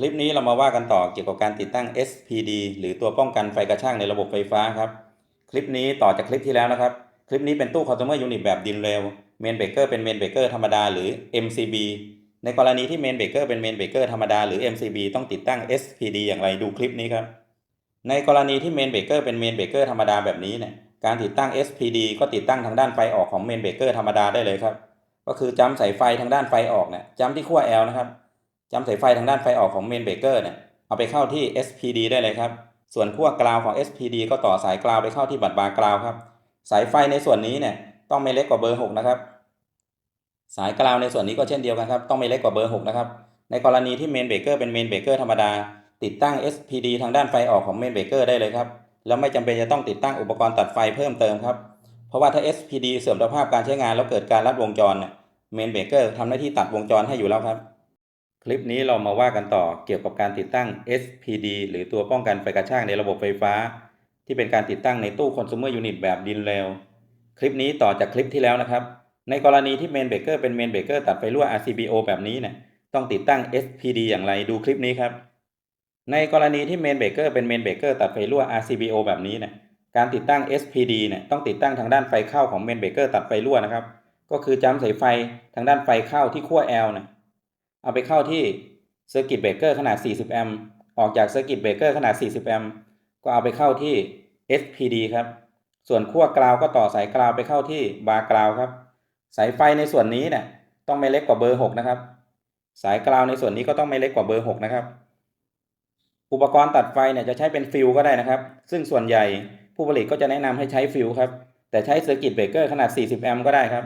คลิปนี้เรามาว่ากันต่อเกี่ยวกับการติดตั้ง SPD หรือตัวป้องกันไฟกระชากในระบบไฟฟ้าครับ คลิปนี้ต่อจากคลิปที่แล้วนะครับ คลิปนี้เป็นตู้ consumer unit แบบดินเรลเมนเบเกอร์เป็นเมนเบเกอร์ธรรมดาหรือ MCB ในกรณีที่เมนเบเกอร์เป็นเมนเบเกอร์ธรรมดาหรือ MCB ต้องติดตั้ง SPD อย่างไรดูคลิปนี้ครับ ในกรณีที่เมนเบเกอร์เป็นเมนเบเกอร์ธรรมดาแบบนี้เนี่ย การติดตั้ง SPD ก็ติดตั้งทางด้านไฟออกของเมนเบเกอร์ธรรมดาได้เลยครับ ก็คือจ้ำสายไฟทางด้านไฟออกเนี่ยจ้ำที่ขั้ว L นะครับ จำสายไฟทางด้านไฟออกของเมนเบเกอร์เนี่ยเอาไปเข้าที่ SPD ได้เลยครับ ส่วนขั้วกราวของ SPD ก็ต่อสายกราวไปเข้าที่บัตรบาร์กราวครับ สายไฟในส่วนนี้เนี่ยต้องไม่เล็กกว่าเบอร์ 6 นะครับ สายกราวในส่วนนี้ก็เช่นเดียวกันครับ ต้องไม่เล็กกว่าเบอร์ 6 นะครับ ในกรณีที่เมนเบเกอร์เป็นเมนเบเกอร์ธรรมดา ติดตั้ง SPD ทางด้านไฟออกของเมนเบเกอร์ได้เลยครับ แล้วไม่จำเป็นจะต้องติดตั้งอุปกรณ์ตัดไฟเพิ่มเติมครับ เพราะว่าถ้า SPD เสื่อมสภาพการใช้งานแล้วเกิดการลัดวงจรเนี่ยเมนเบเกอร์ทำหน้าที่ตัดวงจรให้อยู่แล้วครับ ลิปนี้เรามาว่ากันต่อเกี่ยวกับการติดตั้ง SPD หรือตัวป้องกันไฟกระชากในระบบไฟฟ้า ที่เป็นการติดตั้งในตู้ consumer unit แบบดินเรลคลิปนี้ต่อจากคลิปที่แล้วนะครับ ในกรณีที่เมนเบเกอร์เป็นเมนเบเกอร์ตัดไฟรั่ว RCBO แบบนี้เนี่ยต้องติดตั้ง SPD อย่างไรดูคลิปนี้ครับ ในกรณีที่เมนเบเกอร์เป็นเมนเบเกอร์ตัดไฟรั่ว RCBO แบบนี้เนี่ยการติดตั้ง SPD เนี่ยต้องติดตั้งทางด้านไฟเข้าของเมนเบเกอร์ตัดไฟรั่วนะครับก็คือจำสายไฟทางด้านไฟเข้าที่ขั้ว L เนี่ย เอาไปเข้าที่เซอร์กิตเบรกเกอร์ขนาด 40 แอมป์ออกจากเซอร์กิตเบรกเกอร์ขนาด 40 แอมป์ก็เอาไปเข้าที่ SPD ครับ ส่วนขั้วกราวก็ต่อสายกราวไปเข้าที่บาร์กราวครับ สายไฟในส่วนนี้เนี่ยต้องไม่เล็กกว่าเบอร์ 6 นะครับ สายกราวในส่วนนี้ก็ต้องไม่เล็กกว่าเบอร์ 6 นะครับ อุปกรณ์ตัดไฟเนี่ยจะใช้เป็นฟิลก็ได้นะครับ ซึ่งส่วนใหญ่ผู้ผลิตก็จะแนะนำให้ใช้ฟิลครับ แต่ใช้เซอร์กิตเบรกเกอร์ขนาด 40 แอมป์ก็ได้ครับ